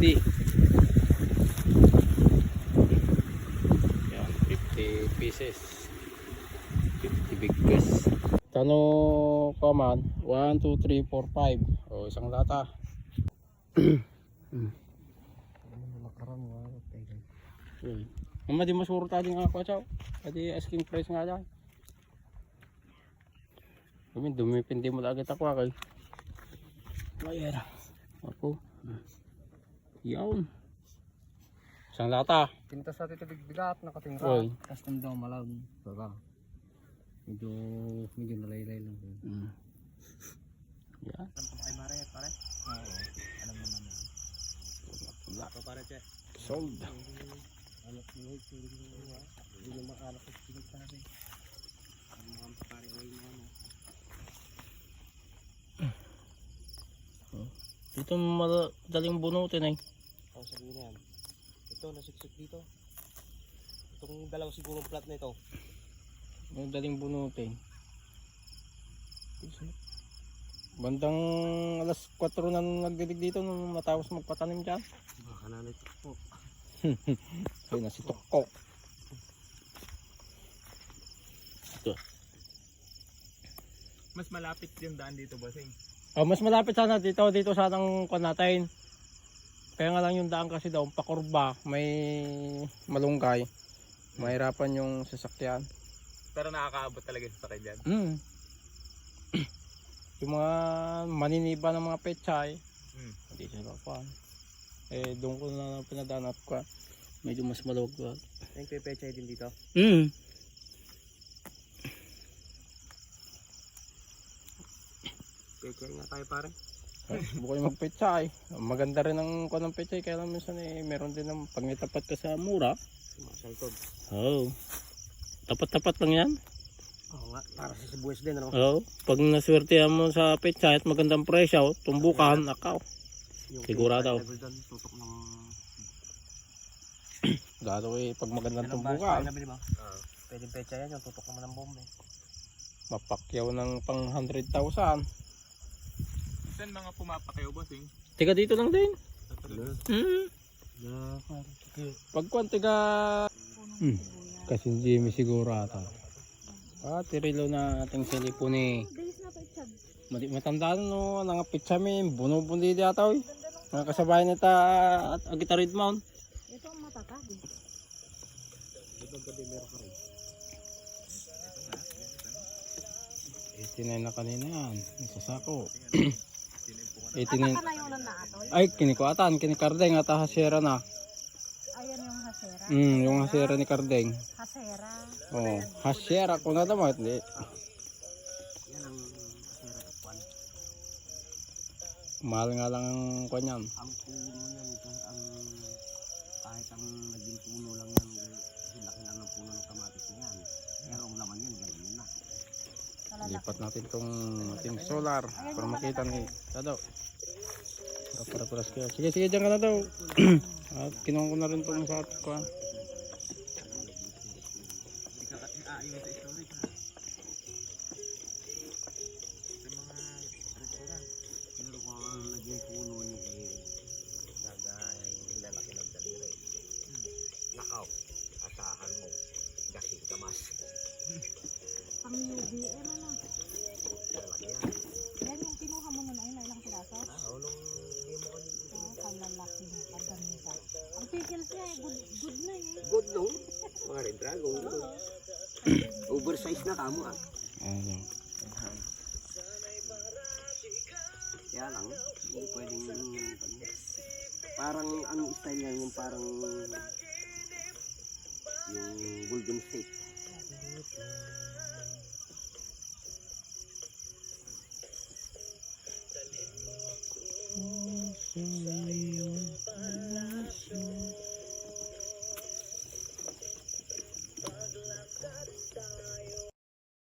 50. Yan, 50 pieces. 50 big piece. Kano ka man? 1, 2, 3, 4, 5. O, isang lata. Okay. Mama, di masuro tayo nga ako, chow. Pwede asking price nga dyan. Dumipindi mo agad ako, akay. Bayar. Ako. Yawn. Isang lata. Pintas natin ito bigbigat, nakatingra. Oy. Custom daw malag. Baba. Medyo, medyo nalaylay lang. Mm. Yan. Alam ko kay Mare, pare? Oo. Alam mo naman. Wala. Ito pare, che. Sold. Anak mo, hindi mo Hindi mo makalap sa pinig pare. Ang mga pare, oy mo ano. Ito madaling bunutin eh. Ang sabihin na yan. Ito, nasiksik dito. Itong dalawang sigurong plat na ito. Madaling bunutin. Bandang alas 4 na nagdidig dito nung matapos magpatanim dyan. Baka nanay po. Ay, nasi Tokok. Ito. Mas malapit yung daan dito, bossing. Oh, mas malapit sana dito, dito sana ang kuwan natin. Kaya nga lang yung daan kasi daw, pakurba, may malunggay. Mahirapan yung sasakyan. Pero nakakaabot talaga sa sakay dyan. Mm. yung mga maniniba ng mga pechay, Mm. hindi sila pa. Eh, doon ko na pinadaan at kwa. Medyo mas maluwag ko. Yung pepechay din dito. Mm. Pechay nga tayo pare. Yung magpechay. Maganda rin ang kuha ng pechay. Kaya lang minsan eh, meron din ng pag may tapat ka sa mura. Mga saltod. Oo. Tapat-tapat lang yan. Oo nga, para sa sibuyas din ano. Oo. Pag naswertehan mo sa pechay at magandang presyo, tumbukan, akaw. Yung Sigurado. doon, tutok ng... Gado eh, pag magandang tumbukan. Pwedeng pecha yan, yung tutok naman ng bombe. mapakyaw ng pang 100,000. Saan mga pumapakayo, bossing? Tiga dito lang din. Hmm. Yeah, Pag kwan, tiga... Hmm. Kasi Jimmy siguro ata. Ah, tirilo na ating silipon eh. Mati matandaan no, nga pizza mi, buno-bundi di ata oy. Mga kasabay nita at agita red mount. Ito ang matatag eh. Itinay na kanina yan, isa sako. Ata Itinay, ka na nanatol. ay kinikuatan, kinikardeng at hasera na. Ayan yung hasera. Hmm, yung hasera ni Kardeng. Hasera. Oh, hasera ko na naman, hindi. Mahal nga lang ang kwan yan. Ang puno niyan, ang kahit ang naging puno lang yan, laki lang ng puno ng kamatis na yan. Pero ang laman yan, ganyan na. Lipat natin tong ating solar para makita ni Tado. Para para para kayo. Sige sige diyan ka na daw. At kinuha ko na rin tong sa atin Mga red dragon. Oversize na kamo ah. Ano. Kaya lang, hindi pwedeng parang ang style niya yung parang yung Golden State.